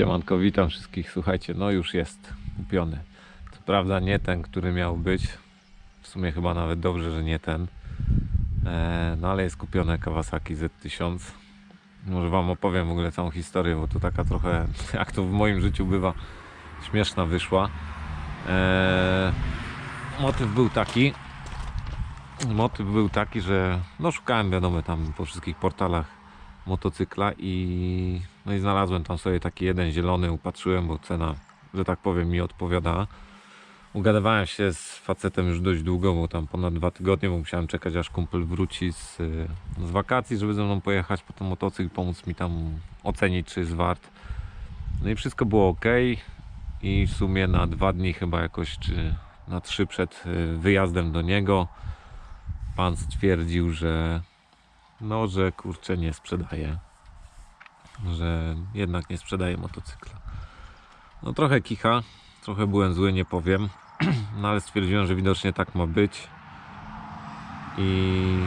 Siemanko, witam wszystkich. Słuchajcie, no już jest kupiony. Co prawda nie ten, który miał być. W sumie chyba nawet dobrze, że nie ten. E, no ale jest kupione Kawasaki Z1000. Może Wam opowiem w ogóle całą historię, bo to taka trochę, jak to w moim życiu bywa, śmieszna wyszła. E, motyw był taki, motyw był taki, że no szukałem wiadomo tam po wszystkich portalach motocykla i no i znalazłem tam sobie taki jeden zielony, upatrzyłem, bo cena, że tak powiem, mi odpowiada. Ugadywałem się z facetem już dość długo, bo tam ponad dwa tygodnie, bo musiałem czekać aż kumpel wróci z, z wakacji, żeby ze mną pojechać po ten motocykl, pomóc mi tam ocenić, czy jest wart. No i wszystko było ok i w sumie na dwa dni chyba jakoś, czy na trzy przed y, wyjazdem do niego pan stwierdził, że no, że kurczę nie sprzedaje. Że jednak nie sprzedaje motocykla. No trochę kicha, trochę byłem zły, nie powiem. No ale stwierdziłem, że widocznie tak ma być. I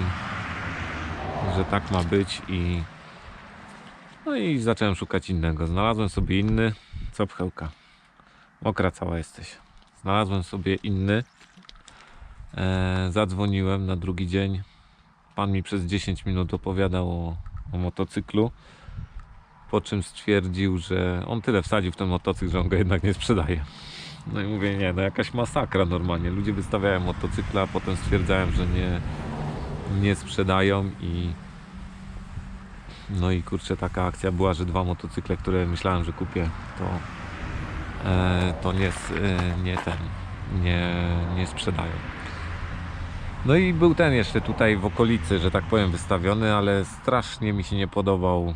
że tak ma być i no i zacząłem szukać innego. Znalazłem sobie inny. Co pchełka? Mokra cała jesteś. Znalazłem sobie inny. E, zadzwoniłem na drugi dzień. Pan mi przez 10 minut opowiadał o, o motocyklu. Po czym stwierdził, że on tyle wsadził w ten motocykl, że on go jednak nie sprzedaje. No i mówię, nie, no jakaś masakra normalnie. Ludzie wystawiają motocykla, a potem stwierdzają, że nie, nie sprzedają i no i kurczę, taka akcja była, że dwa motocykle, które myślałem, że kupię, to, e, to nie, e, nie ten, nie, nie sprzedają. No i był ten jeszcze tutaj w okolicy, że tak powiem, wystawiony, ale strasznie mi się nie podobał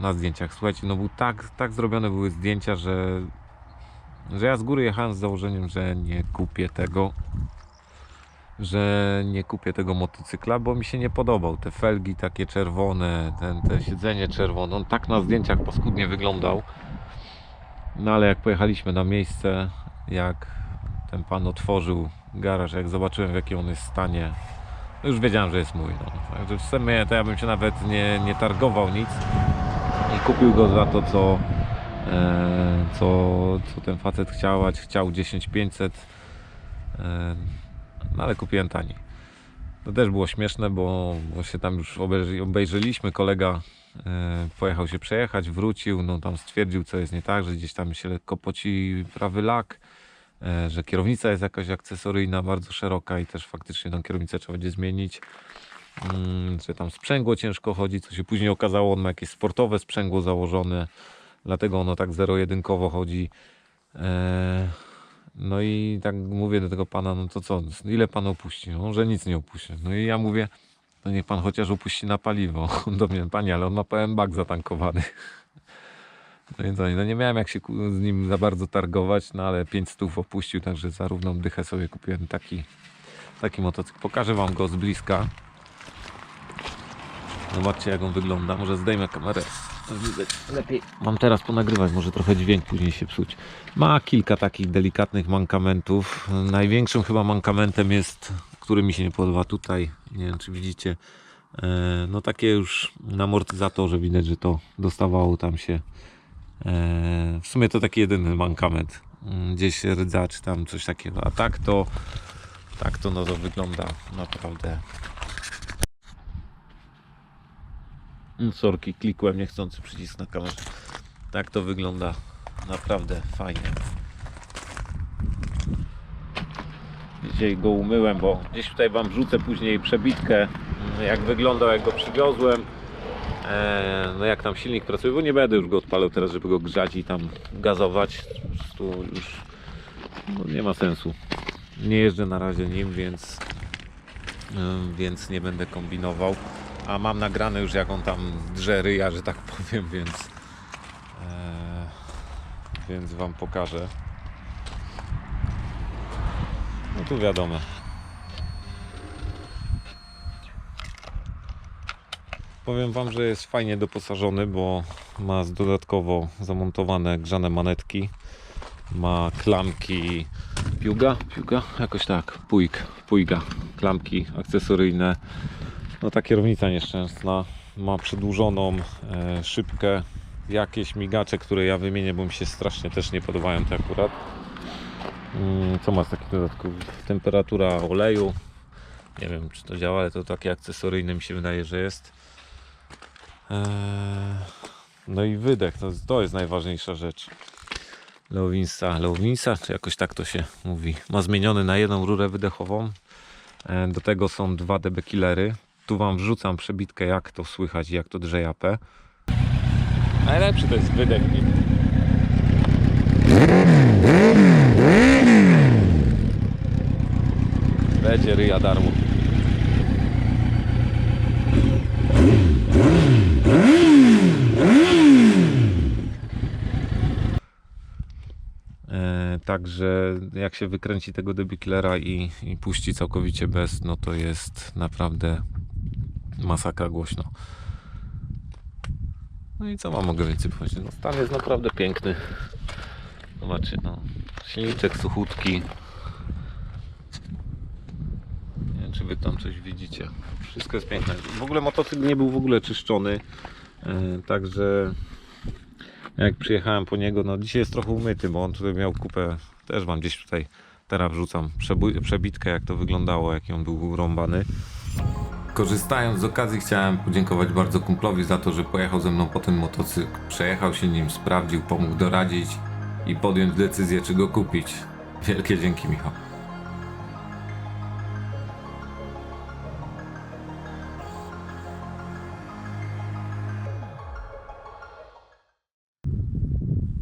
na zdjęciach. Słuchajcie, no był tak, tak zrobione były zdjęcia, że, że ja z góry jechałem z założeniem, że nie kupię tego, że nie kupię tego motocykla, bo mi się nie podobał. Te felgi takie czerwone, ten, te siedzenie czerwone, on tak na zdjęciach paskudnie wyglądał. No ale jak pojechaliśmy na miejsce, jak ten pan otworzył garaż, jak zobaczyłem w jakim on jest stanie, to już wiedziałem, że jest mój. No. Także w sumie to ja bym się nawet nie, nie targował nic i kupił go za to, co, e, co, co ten facet chciał, chciał 10500, e, no ale kupiłem taniej. To też było śmieszne, bo, się tam już obejrzeliśmy, kolega e, pojechał się przejechać, wrócił, no tam stwierdził co jest nie tak, że gdzieś tam się lekko poci prawy lak, że kierownica jest jakaś akcesoryjna, bardzo szeroka i też faktycznie tą kierownicę trzeba będzie zmienić. Mm, że tam sprzęgło ciężko chodzi, co się później okazało, on ma jakieś sportowe sprzęgło założone, dlatego ono tak zero-jedynkowo chodzi. E, no i tak mówię do tego pana, no to co, ile pan opuści? No, że nic nie opuści. No i ja mówię, to niech pan chociaż opuści na paliwo. On do mnie, panie, ale on ma pełen bak zatankowany. No co, no nie miałem jak się z nim za bardzo targować, no ale 5 stów opuścił, także za równą dychę sobie kupiłem taki, taki motocykl. Pokażę wam go z bliska. Zobaczcie jak on wygląda. Może zdejmę kamerę. lepiej. Mam teraz ponagrywać, może trochę dźwięk później się psuć. Ma kilka takich delikatnych mankamentów. Największym chyba mankamentem jest, który mi się nie podoba tutaj. Nie wiem czy widzicie. E, No takie już na amortyzatorze widać, że to dostawało tam się. e, W sumie to taki jedyny mankament. Mm, Gdzieś rdza czy tam coś takiego. A tak to tak to no to wygląda naprawdę Sorki, klikłem niechcący przycisk na kamerze. Tak to wygląda naprawdę fajnie. Dzisiaj go umyłem, bo gdzieś tutaj Wam wrzucę później przebitkę, mm, jak wyglądał, jak go przywiozłem. Eee, no jak tam silnik pracuje, bo nie będę już go odpalał teraz, żeby go grzać i tam gazować. Prostu już no, nie ma sensu. Nie jeżdżę na razie nim, więc, em, więc nie będę kombinował. A mam nagrane już jak on tam drze ryja, że tak powiem, więc e, więc wam pokażę. No tu wiadomo. Powiem wam, że jest fajnie doposażony, bo ma dodatkowo zamontowane grzane manetki. Ma klamki piuga, piuga, jakoś tak, pójk, pójga, klamki akcesoryjne. No ta kierownica nieszczęsna ma przedłużoną e, szybkę jakieś migacze, które ja wymienię, bo mi się strasznie też nie podobają te akurat. Mm, Co masz taki dodatkowy? Temperatura oleju. Nie wiem czy to działa, ale to takie akcesoryjne mi się wydaje, że jest. Eee, No i wydech, to, to jest najważniejsza rzecz. Lowinsa, Lowinsa, czy jakoś tak to się mówi. Ma zmieniony na jedną rurę wydechową. E, Do tego są dwa DB killery. Tu wam wrzucam przebitkę jak to słychać jak to drze japę. Najlepszy to jest wydech. Będzie ryja darmo. E, Także jak się wykręci tego debiclera i, i puści całkowicie bez, no to jest naprawdę masakra głośno. No i co wam mogę więcej powiedzieć? No stan jest naprawdę piękny. Zobaczcie, no. Silniczek suchutki. Nie wiem, czy wy tam coś widzicie. Wszystko jest piękne. W ogóle motocykl nie był w ogóle czyszczony. e, Także jak przyjechałem po niego, no dzisiaj jest trochę umyty, bo on tutaj miał kupę, też wam gdzieś tutaj teraz wrzucam przebitkę jak to wyglądało, jak on był rąbany. Korzystając z okazji chciałem podziękować bardzo kumplowi za to, że pojechał ze mną po ten motocykl, przejechał się nim, sprawdził, pomógł doradzić i podjąć decyzję czy go kupić. Wielkie dzięki Michał.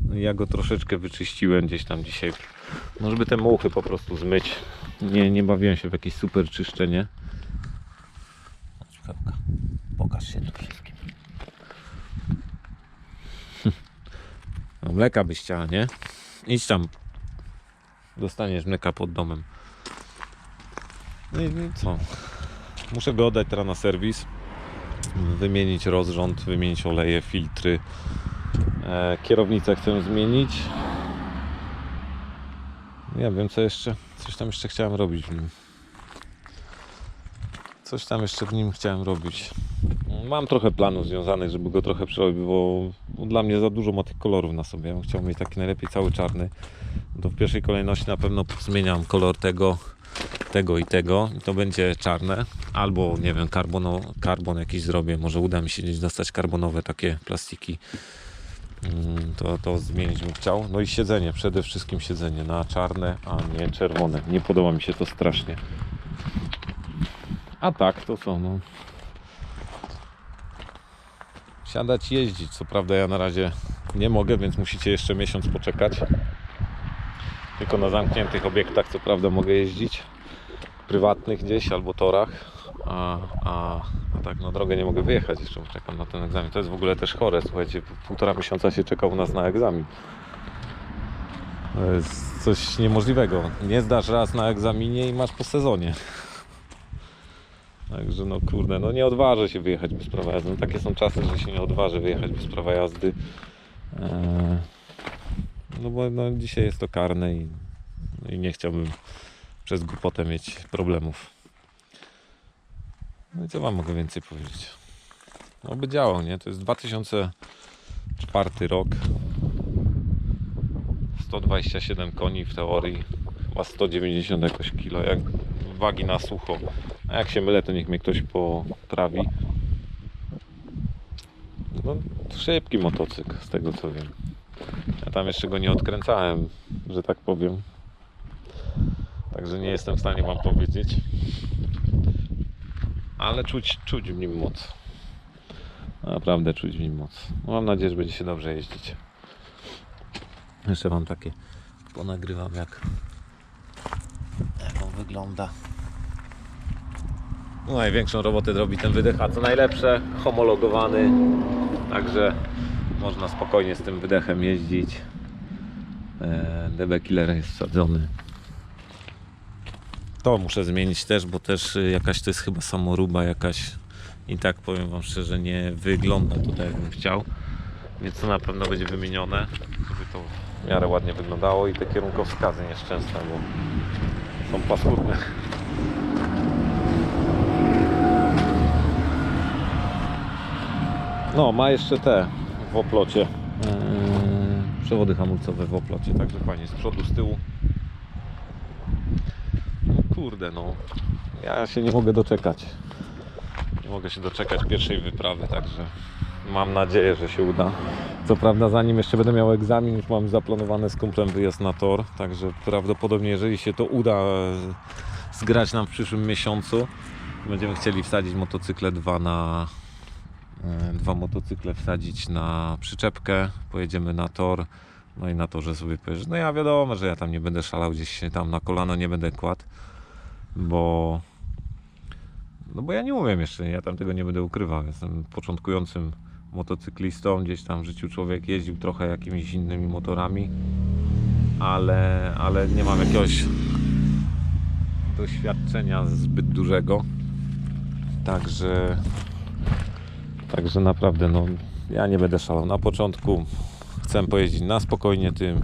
No Ja go troszeczkę wyczyściłem gdzieś tam dzisiaj. No żeby te muchy po prostu zmyć. Nie, nie bawiłem się w jakieś super czyszczenie. Pokaż się tu wszystkim. No, mleka byś chciała, nie? Idź tam. Dostaniesz mleka pod domem. No i, no i co? Muszę go oddać teraz na serwis. Wymienić rozrząd, wymienić oleje, filtry. E, kierownicę chcę zmienić. Ja wiem co jeszcze. Coś tam jeszcze chciałem robić w nim. Coś tam jeszcze w nim chciałem robić. Mam trochę planów związanych, żeby go trochę przerobić, bo, bo dla mnie za dużo ma tych kolorów na sobie. Ja chciał mieć taki najlepiej cały czarny. To w pierwszej kolejności na pewno zmieniam kolor tego, tego i tego. I to będzie czarne. Albo nie wiem, karbono, karbon jakiś zrobię. Może uda mi się gdzieś dostać karbonowe takie plastiki. Mm, To, to zmienić bym chciał. No i siedzenie, przede wszystkim siedzenie na czarne, a nie czerwone. Nie podoba mi się to strasznie. A tak, to co, no. Siadać, jeździć. Co prawda ja na razie nie mogę, więc musicie jeszcze miesiąc poczekać. Tylko na zamkniętych obiektach, co prawda, mogę jeździć. Prywatnych gdzieś albo torach. A, a, a tak na drogę nie mogę wyjechać jeszcze, bo czekam na ten egzamin. To jest w ogóle też chore, słuchajcie, półtora miesiąca się czeka u nas na egzamin. To jest coś niemożliwego. Nie zdasz raz na egzaminie i masz po sezonie. Także no kurde, no nie odważę się wyjechać bez prawa jazdy. No, takie są czasy, że się nie odważę wyjechać bez prawa jazdy. Eee, no bo no, dzisiaj jest to karne i, no i nie chciałbym przez głupotę mieć problemów. No i co wam mogę więcej powiedzieć? No by działał, nie? To jest 2004 rok. 127 koni w teorii. Chyba 190 jakoś kilo. Jak wagi na sucho. A jak się mylę, to niech mnie ktoś poprawi. No, szybki motocykl, z tego co wiem. Ja tam jeszcze go nie odkręcałem, że tak powiem. Także nie jestem w stanie wam powiedzieć. Ale czuć, czuć w nim moc. Naprawdę czuć w nim moc. No, Mam nadzieję, że będzie się dobrze jeździć. Jeszcze wam takie ponagrywam jak, jak on wygląda. No, największą robotę robi ten wydech, a co najlepsze, homologowany. Także można spokojnie z tym wydechem jeździć. E, DB Killer jest wsadzony. To muszę zmienić też, bo też y, jakaś to jest chyba samoruba jakaś i tak powiem wam szczerze nie wygląda to tak jakbym chciał. Więc to na pewno będzie wymienione, żeby to w miarę ładnie wyglądało i te kierunkowskazy nieszczęsne, bo są paskudne. No, ma jeszcze te w oplocie. Eee, przewody hamulcowe w oplocie, także fajnie z przodu, z tyłu. No kurde no, ja się nie mogę doczekać. Nie mogę się doczekać pierwszej wyprawy, także mam nadzieję, że się uda. Co prawda zanim jeszcze będę miał egzamin, już mam zaplanowany z kumplem wyjazd na tor, także prawdopodobnie jeżeli się to uda e, zgrać nam w przyszłym miesiącu, będziemy chcieli wsadzić motocykle dwa na dwa motocykle wsadzić na przyczepkę, pojedziemy na tor, no i na torze sobie pojeżdżę. No ja wiadomo, że ja tam nie będę szalał gdzieś tam na kolano nie będę kładł, bo no bo ja nie umiem jeszcze, ja tam tego nie będę ukrywał. Jestem początkującym motocyklistą, gdzieś tam w życiu człowiek jeździł trochę jakimiś innymi motorami, ale, ale nie mam jakiegoś doświadczenia zbyt dużego. Także także naprawdę no ja nie będę szalał. Na początku chcę pojeździć na spokojnie tym.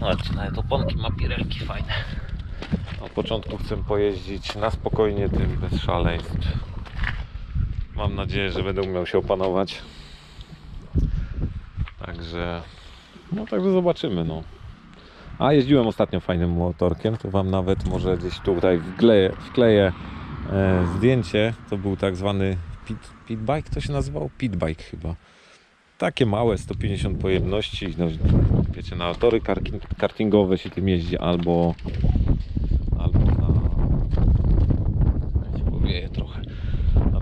Zobaczcie, nawet oponki ma pirelki fajne. Na początku chcę pojeździć na spokojnie tym, bez szaleństw. Mam nadzieję, że będę umiał się opanować. Także, no także zobaczymy, no. A jeździłem ostatnio fajnym motorkiem, to wam nawet może gdzieś tutaj wkleję, wkleję zdjęcie. To był tak zwany pit, pit bike, to się nazywał? Pit bike chyba. Takie małe, 150 pojemności, no, wiecie, na tory kartingowe się tym jeździ albo albo na trochę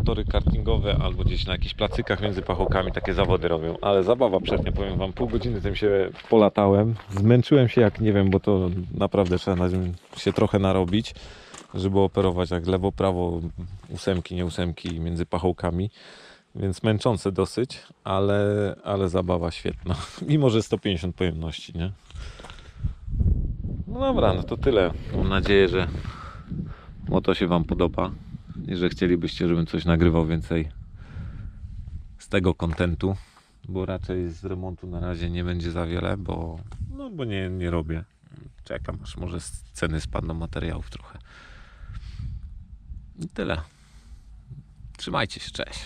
tory kartingowe albo gdzieś na jakichś placykach między pachołkami takie zawody robią, ale zabawa przednia, powiem wam, pół godziny tym się polatałem, zmęczyłem się jak nie wiem, bo to naprawdę trzeba się trochę narobić, żeby operować jak lewo, prawo, ósemki, nie ósemki między pachołkami, więc męczące dosyć, ale, ale zabawa świetna, mimo że 150 pojemności, nie? No dobra, no to tyle. Mam nadzieję, że moto się Wam podoba i że chcielibyście, żebym coś nagrywał więcej z tego kontentu, bo raczej z remontu na razie nie będzie za wiele, bo, no, bo nie, nie robię. Czekam, aż może ceny spadną materiałów trochę. I tyle. Trzymajcie się, cześć.